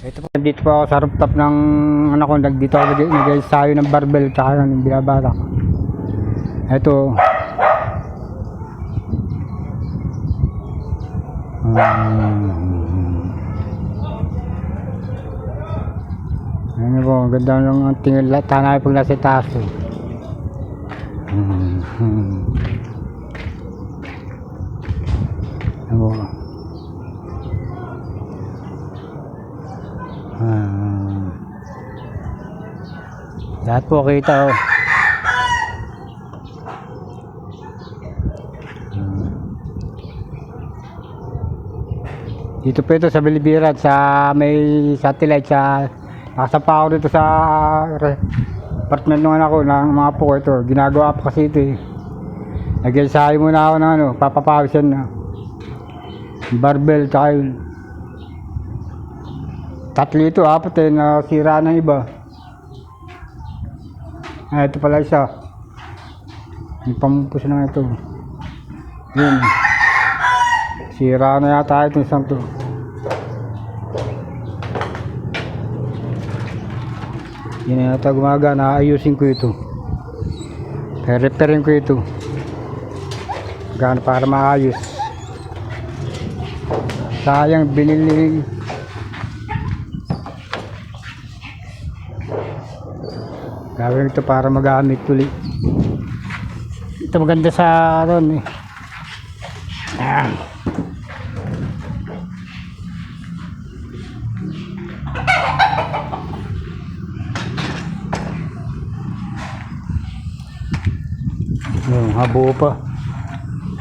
Ito po, dito po ako sa rooftop ng ano ko, dito ako nag- nag-ensayo ng barbell tsaka yung binabalak. Ito. Um, ano po, ang ganda ng tingin tanay pag nasa taas eh. Hmm. Ano po? Lahat po kita oh. Dito po ito sa Bilibirat sa may satellite sa nasa pa ako dito sa apartment ng anak ko ng mga po ito. Ginagawa po kasi ito eh. Nag-ensayo muna ako ng ano, papapawisan na. Barbell tsaka. Tatlo ito, apat eh, nasira ng iba. Ah, ito pala isa. Yung pampus na ito. Yun. Sira na yata ito isang to. Yun na yata gumagana, ayusin ko ito. Repairin ko ito. Gano para maayos. Sayang binili Gawin ito para magamit ulit. Ito maganda sa ron eh. Ayan. Yung habo pa.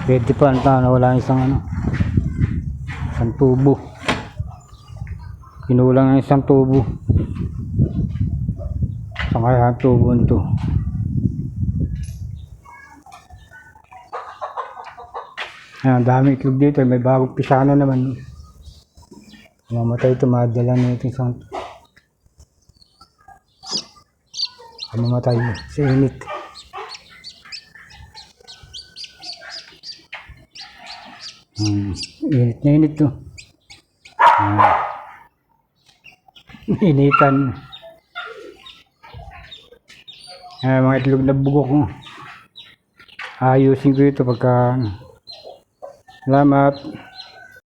Pwede pa na wala isang ano. Isang tubo. Kinulang ang isang tubo. Ang tubo nito? Ayan, dami itlog dito. May bagong pisano naman. Mamatay ito, madala na ito isang Mamatay sa init. Hmm, init na init to. Ah. Initan. Ah, mga itlog na bugok mo. Ayusin ko ito pagka... Salamat.